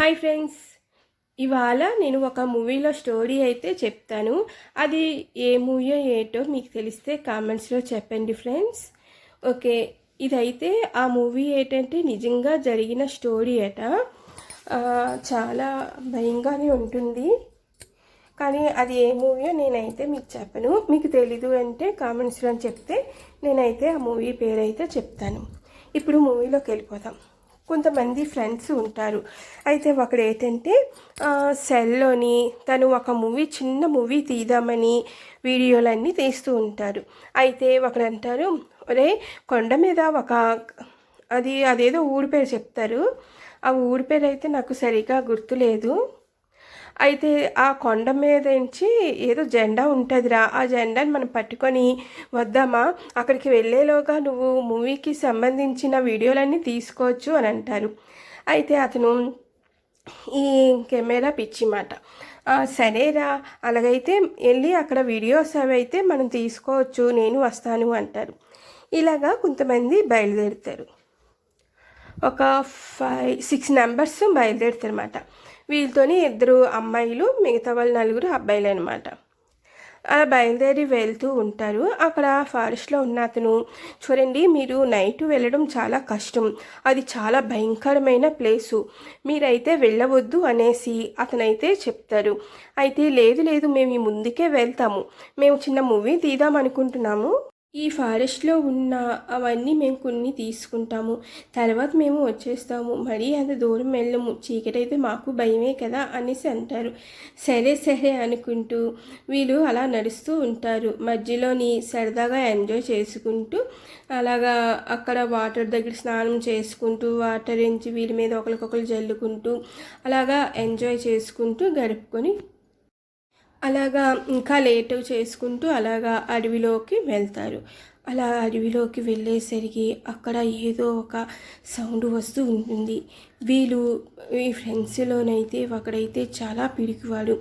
Hi friends. ఇవాళ నేను ఒక మూవీలో స్టోరీ అయితే చెప్తాను. అది ఏ మూవీ ఏటో మీకు తెలిస్తే కామెంట్స్లో చెప్పండి ఫ్రెండ్స్. ఓకే ఇదైతే ఆ మూవీ ఏంటంటే నిజంగా జరిగిన స్టోరీ అట. చాలా భయంగానే ఉంటుంది. కానీ అది ఏ మూవీయో నేనైతే మీకు చెప్పను. మీకు తెలీదు అంటే కామెంట్స్లో చెప్తే నేనైతే ఆ మూవీ పేరైతే చెప్తాను. ఇప్పుడు మూవీలోకి వెళ్ళిపోదాం. కొంతమంది ఫ్రెండ్స్ ఉంటారు. అయితే ఒకడు ఏంటంటే సెల్లోని తను ఒక మూవీ చిన్న మూవీ తీద్దామని వీడియోలన్నీ తీస్తూ ఉంటారు. అయితే ఒకడు అంటారు ఒరే కొండ మీద ఒక అది అదేదో ఊరి పేరు చెప్తారు. ఆ ఊరి పేరు అయితే నాకు సరిగా గుర్తులేదు. అయితే ఆ కొండ మీద నుంచి ఏదో జెండా ఉంటుందిరా. ఆ జెండాని మనం పట్టుకొని వద్దామా? అక్కడికి వెళ్ళేలోగా నువ్వు మూవీకి సంబంధించిన వీడియోలన్నీ తీసుకోవచ్చు అని అంటారు. అయితే అతను ఈ కెమెరా పిచ్చి మాట. సరేరా. అలాగైతే వెళ్ళి అక్కడ వీడియోస్ అవి అయితే మనం తీసుకోవచ్చు. నేను వస్తాను అంటారు. ఇలాగా కొంతమంది బయలుదేరుతారు. ఒక ఫైవ్ సిక్స్ నెంబర్స్ బయలుదేరుతారు అనమాట వీళ్ళతోని ఇద్దరు అమ్మాయిలు మిగతా వాళ్ళు నలుగురు అబ్బాయిలు అనమాట అలా బయలుదేరి వెళ్తూ ఉంటారు. అక్కడ ఫారెస్ట్లో ఉన్న అతను చూడండి మీరు నైట్ వెళ్ళడం చాలా కష్టం. అది చాలా భయంకరమైన ప్లేసు. మీరైతే వెళ్ళవద్దు అనేసి అతనైతే చెప్తారు. అయితే లేదు లేదు మేము ఈ ముందుకే వెళ్తాము. మేము చిన్న మూవీ తీద్దాం అనుకుంటున్నాము ఈ ఫారెస్ట్లో ఉన్న అవన్నీ మేము కొన్ని తీసుకుంటాము. తర్వాత మేము వచ్చేస్తాము. మరీ అంత దూరం వెళ్ళము. చీకటైతే మాకు భయమే కదా అనేసి అంటారు. సరే సరే అనుకుంటూ వీళ్ళు అలా నడుస్తూ ఉంటారు. మధ్యలోని సరదాగా ఎంజాయ్ చేసుకుంటూ అలాగా అక్కడ వాటర్ దగ్గర స్నానం చేసుకుంటూ వాటర్ ఎంచి వీళ్ళ మీద ఒకరికొకరు జల్లుకుంటూ అలాగా ఎంజాయ్ చేసుకుంటూ గడుపుకొని అలాగా ఇంకా లేట్ చేసుకుంటూ అలాగా అడవిలోకి వెళ్తారు. అలా అడవిలోకి వెళ్ళేసరికి అక్కడ ఏదో ఒక సౌండ్ వస్తూ ఉంటుంది. వీళ్ళు ఈ ఫ్రెండ్స్లోనైతే ఒకడైతే చాలా పిడికివాడు.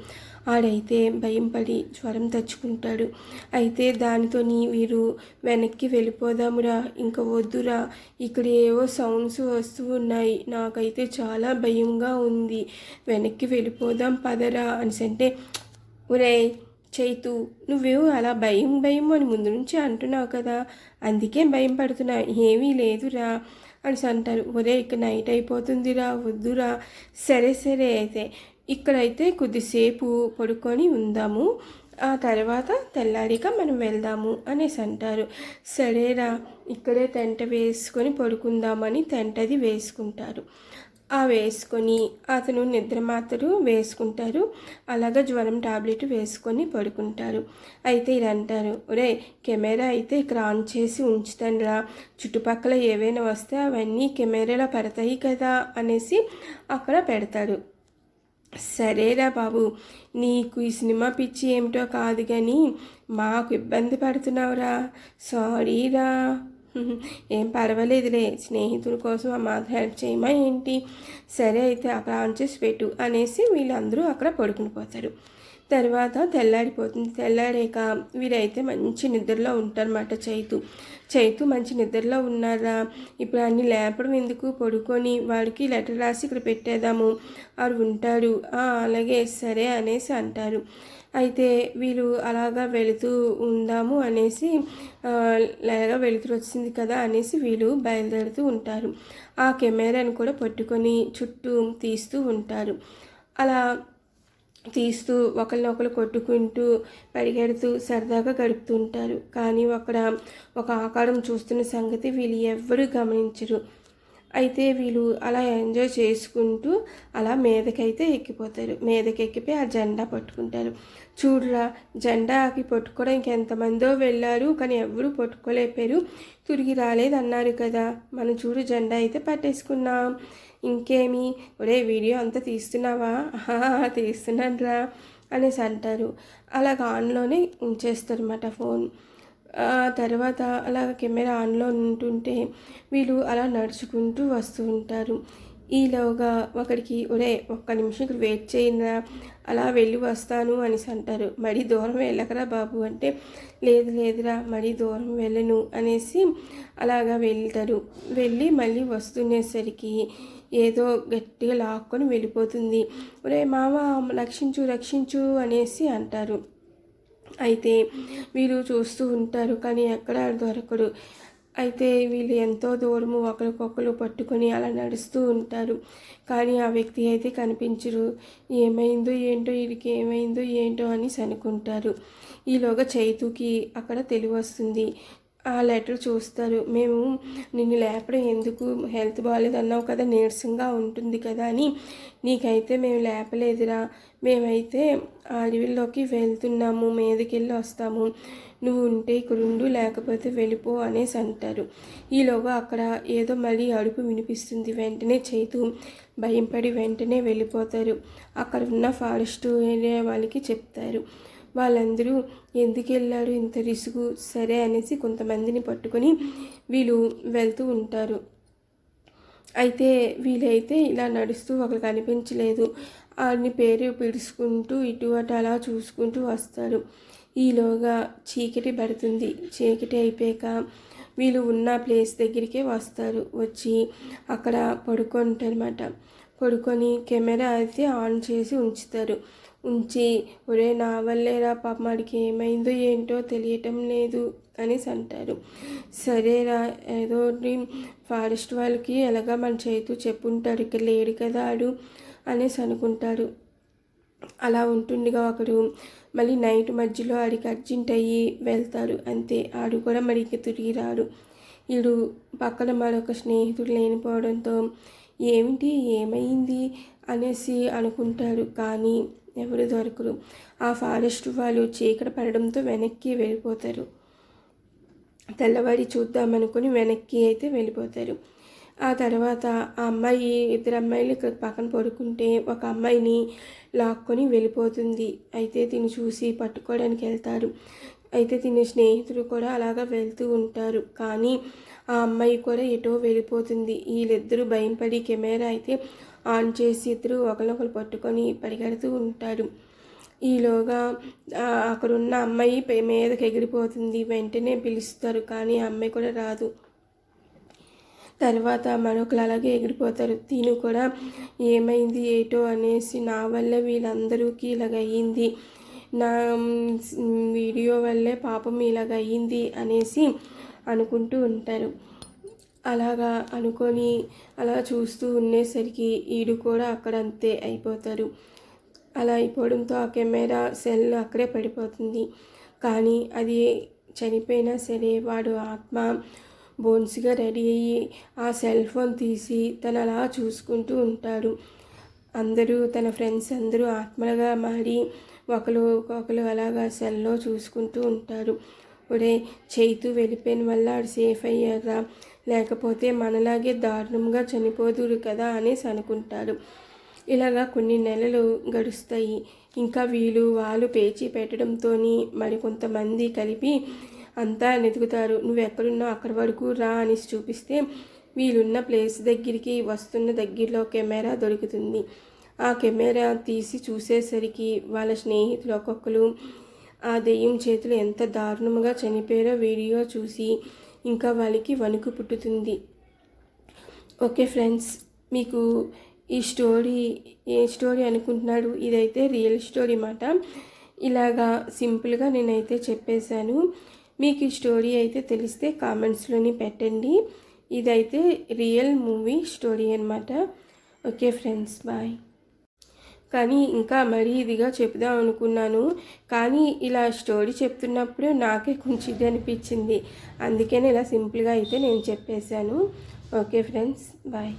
ఆడైతే భయం పడి జ్వరం తెచ్చుకుంటాడు. అయితే దానితోని వీరు వెనక్కి వెళ్ళిపోదామురా ఇంకా వద్దురా ఇక్కడ ఏవో సౌండ్స్ వస్తూ ఉన్నాయి. నాకైతే చాలా భయంగా ఉంది. వెనక్కి వెళ్ళిపోదాం పదరా అని అంటే ఒరే చైతు నువ్వు అలా భయం భయం అని ముందు నుంచి అంటున్నావు కదా. అందుకే భయం పడుతున్నా. ఏమీ లేదురా అని అంటారు ఒరే ఇక్కడ నైట్ అయిపోతుందిరా వద్దురా. సరే సరే అయితే. ఇక్కడైతే కొద్దిసేపు పడుకొని ఉందాము. ఆ తర్వాత తెల్లారిక మనం వెళ్దాము అనేసి అంటారు. సరేరా ఇక్కడే టెంట వేసుకొని పడుకుందామని టెంటది వేసుకుంటారు. ఆ వేసుకొని అతను నిద్ర మాత్రలు వేసుకుంటారు. అలాగా జ్వరం టాబ్లెట్ వేసుకొని పడుకుంటారు. అయితే ఇది అంటారు ఒరే కెమెరా అయితే ఇక్కడ ఆన్ చేసి ఉంచుతానురా. చుట్టుపక్కల ఏవైనా వస్తే అవన్నీ కెమెరాలో పడతాయి కదా అనేసి అక్కడ పెడతాడు సరేరా బాబు నీకు ఈ సినిమా పిచ్చి ఏమిటో కాదు కానీ మాకు ఇబ్బంది పడుతున్నావురా. సారీరా. ఏం పర్వాలేదులే స్నేహితుల కోసం ఆ మాత్రం హెల్ప్ చేయమా ఏంటి? సరే అయితే అక్కడ ఆన్ చేసి పెట్టు అనేసి వీళ్ళందరూ అక్కడ పడుకుని పోతారు. తర్వాత తెల్లారిపోతుంది. తెల్లారాక వీరైతే మంచి నిద్రలో ఉంటారన్నమాట చైతు. చైతు మంచి నిద్రలో ఉన్నారా? ఇప్పుడు అన్ని లేపడం ఎందుకు? పడుకొని వాడికి లెటర్ రాసి ఇక్కడ పెట్టేద్దాము. వాడు ఉంటాడు. అలాగే సరే అనేసి అంటారు. అయితే వీళ్ళు అలాగా వెళుతూ ఉందాము అనేసి ఆ, లేగా వెలుతురు వచ్చింది కదా అనేసి వీళ్ళు బయలుదేరుతూ ఉంటారు. ఆ కెమెరాను కూడా పట్టుకొని చుట్టూ తీస్తూ ఉంటారు. అలా తీస్తూ ఒకరినొకరు కొట్టుకుంటూ పరిగెడుతూ సరదాగా గడుపుతుంటారు కానీ అక్కడ ఒక ఆకారం చూస్తున్న సంగతి వీళ్ళు ఎవ్వరూ గమనించరు. అయితే వీళ్ళు అలా ఎంజాయ్ చేసుకుంటూ అలా మీదకైతే ఎక్కిపోతారు. మీదకి ఎక్కిపోయి ఆ జెండా పట్టుకుంటారు. చూడురా జెండాకి పట్టుకోవడం ఎంతమందో వెళ్ళారు కానీ ఎవరు పట్టుకోలేకపోయారు. తిరిగి రాలేదన్నారు కదా. మనం చూడు జెండా అయితే పట్టేసుకున్నాం. ఇంకేమి? ఒరే వీడియో అంతా తీస్తున్నావా? "ఆహా, తీస్తున్నాను రా అనేసి అంటారు. అలాగ ఆన్లోనే ఉంచేస్తారు అన్నమాట ఫోన్. తర్వాత అలా కెమెరా ఆన్లో ఉంటుంటే వీళ్ళు అలా నడుచుకుంటూ వస్తూ ఉంటారు. ఈలోగా ఒకరికి ఒరే ఒక్క నిమిషం ఇక్కడ వెయిట్ చేయనా అలా వెళ్ళి వస్తాను అనేసి అంటారు. మరీ దూరం వెళ్ళకరా బాబు అంటే లేదు లేదురా మరీ దూరం వెళ్ళను అనేసి అలాగా వెళ్తారు. వెళ్ళి మళ్ళీ వస్తునేసరికి ఏదో గట్టిగా లాక్కొని వెళ్ళిపోతుంది. ఒరే మామ రక్షించు రక్షించు అనేసి అంటారు. అయితే వీరు చూస్తూ ఉంటారు. కానీ ఎక్కడ దొరకడు. అయితే వీళ్ళు ఎంతో దూరము ఒకరికొకరు పట్టుకొని అలా నడుస్తూ ఉంటారు. కానీ ఆ వ్యక్తి అయితే కనిపించరు. ఏమైందో ఏంటో వీడికి ఏమైందో ఏంటో అని అనుకుంటారు ఈలోగా చైతుకి అక్కడ తెలివి వస్తుంది ఆ లెటర్ చూస్తారు. మేము నిన్ను లేపడం ఎందుకు? హెల్త్ బాగాలేదు అన్నావు కదా నీరసంగా ఉంటుంది కదా అని. నీకైతే మేము లేపలేదురా. మేమైతే అడవిలోకి వెళ్తున్నాము మీదకెళ్ళి వస్తాము. నువ్వు ఉంటే ఇక్కడుండు లేకపోతే వెళ్ళిపో అనేసి అంటారు. ఈలోగా అక్కడ ఏదో మళ్ళీ అడుపు వినిపిస్తుంది. వెంటనే చేతు భయంపడి వెంటనే వెళ్ళిపోతారు. అక్కడ ఉన్న ఫారెస్ట్ ఏరియా వాళ్ళకి చెప్తారు. వాళ్ళందరూ ఎందుకు వెళ్ళారు ఇంత రిసుగు సరే అనేసి కొంతమందిని పట్టుకొని వీళ్ళు వెళ్తూ ఉంటారు. అయితే వీలైతే ఇలా నడుస్తూ ఒకరు కనిపించలేదు. వాడిని పేరు పిడుచుకుంటూ ఇటు అటు అలా చూసుకుంటూ వస్తారు. ఈలోగా చీకటి పడుతుంది. చీకటి అయిపోయాక వీళ్ళు ఉన్న ప్లేస్ దగ్గరికే వస్తారు. వచ్చి అక్కడ పడుకుంటారన్నమాట. పడుకొని కెమెరా అయితే ఆన్ చేసి ఉంచుతారు. ఉంచి ఒరే నా వల్లేరా పాప వాడికి ఏమైందో ఏంటో తెలియటం లేదు అనేసి అంటారు. సరేరా ఏదో ఫారెస్ట్ వాళ్ళకి ఎలాగా మన చేతు చెప్పుంటాడు ఇక్కడ లేడు కదా ఆడు అనేసి అనుకుంటాడు అలా ఉంటుండగా ఒకడు మళ్ళీ నైట్ మధ్యలో ఆడికి అర్జెంట్ అయ్యి వెళ్తారు. అంతే ఆడు కూడా మడికి తిరిగి రాడు. వీడు పక్కన మరొక స్నేహితుడు లేనిపోవడంతో ఏమిటి? ఏమైంది? అనేసి అనుకుంటారు. కానీ ఎవరు దొరకరు. ఆ ఫారెస్ట్ వాళ్ళు చీకటి పడడంతో వెనక్కి వెళ్ళిపోతారు. తెల్లవారి చూద్దామనుకుని వెనక్కి అయితే వెళ్ళిపోతారు. ఆ తర్వాత ఆ అమ్మాయి ఇద్దరు అమ్మాయిలు ఇక్కడ పక్కన పడుకుంటే ఒక అమ్మాయిని లాక్కొని వెళ్ళిపోతుంది. అయితే దీన్ని చూసి పట్టుకోవడానికి వెళ్తారు. అయితే తిని స్నేహితులు కూడా అలాగా వెళ్తూ ఉంటారు. కానీ ఆ అమ్మాయి కూడా ఎటో వెళ్ళిపోతుంది. వీళ్ళిద్దరూ భయంపడి కెమెరా అయితే ఆన్ చేసి ఇద్దరు ఒకరినొకరు పట్టుకొని పరిగెడుతూ ఉంటారు. ఈలోగా అక్కడున్న అమ్మాయి మీదకి ఎగిరిపోతుంది. వెంటనే పిలుస్తారు కానీ ఆ అమ్మాయి కూడా రాదు. తర్వాత మరొకరు అలాగే ఎగిరిపోతారు. తిను కూడా ఏమైంది ఏటో అనేసి నా వల్ల వీళ్ళందరికీ ఇలాగ అయ్యింది. నా వీడియో వల్లే పాపం ఇలాగ అయ్యింది అనేసి అనుకుంటూ ఉంటారు. అలాగా అనుకొని అలా చూస్తూ ఉండేసరికి ఈడు కూడా అక్కడ అంతే అయిపోతారు. అలా అయిపోవడంతో ఆ కెమెరా సెల్ అక్కడే పడిపోతుంది. కానీ అది చనిపోయినా సరే వాడు ఆత్మ బోన్స్గా రెడీ అయ్యి ఆ సెల్ ఫోన్ తీసి తను అలా చూసుకుంటూ ఉంటాడు. అందరూ తన ఫ్రెండ్స్ అందరూ ఆత్మలుగా మారి ఒకరు ఒకరు అలాగా సెల్లో చూసుకుంటూ ఉంటారు. ఒరే చేతు వెళ్ళిపోయిన వల్ల ఆడు సేఫ్ అయ్యారా? లేకపోతే మనలాగే దారుణంగా చనిపోదురు కదా అనేసి అనుకుంటారు. ఇలాగా కొన్ని నెలలు గడుస్తాయి. ఇంకా వీళ్ళు వాళ్ళు పేచి పెట్టడంతో మరికొంతమంది కలిపి అంతా నెతుకుతారు. నువ్వు ఎక్కడున్నావు అక్కడి వరకు రా అనేసి చూపిస్తే వీళ్ళున్న ప్లేస్ దగ్గరికి వస్తున్న దగ్గరలో కెమెరా దొరుకుతుంది. ఆ కెమెరా తీసి చూసేసరికి వాళ్ళ స్నేహితులు ఒక్కొక్కరు ఆ దెయ్యం చేతులు ఎంత దారుణంగా చనిపోయారో వీడియో చూసి ఇంకా వాళ్ళకి వణుకు పుట్టుతుంది. ఓకే ఫ్రెండ్స్ మీకు ఈ స్టోరీ ఏ స్టోరీ అనుకుంటున్నాడు? ఇదైతే రియల్ స్టోరీ మాట ఇలాగా సింపుల్గా నేనైతే చెప్పేశాను. మీకు ఈ స్టోరీ అయితే తెలిస్తే కామెంట్స్లోని పెట్టండి. ఇదైతే రియల్ మూవీ స్టోరీ అనమాట ఓకే ఫ్రెండ్స్ బాయ్. కానీ ఇంకా మరీ ఇదిగా చెప్దాం అనుకున్నాను. కానీ ఇలా స్టోరీ చెప్తున్నప్పుడు నాకే కొంచెం ఇది అనిపించింది. అందుకనే ఇలా సింపుల్గా అయితే నేను చెప్పేశాను. Okay friends bye.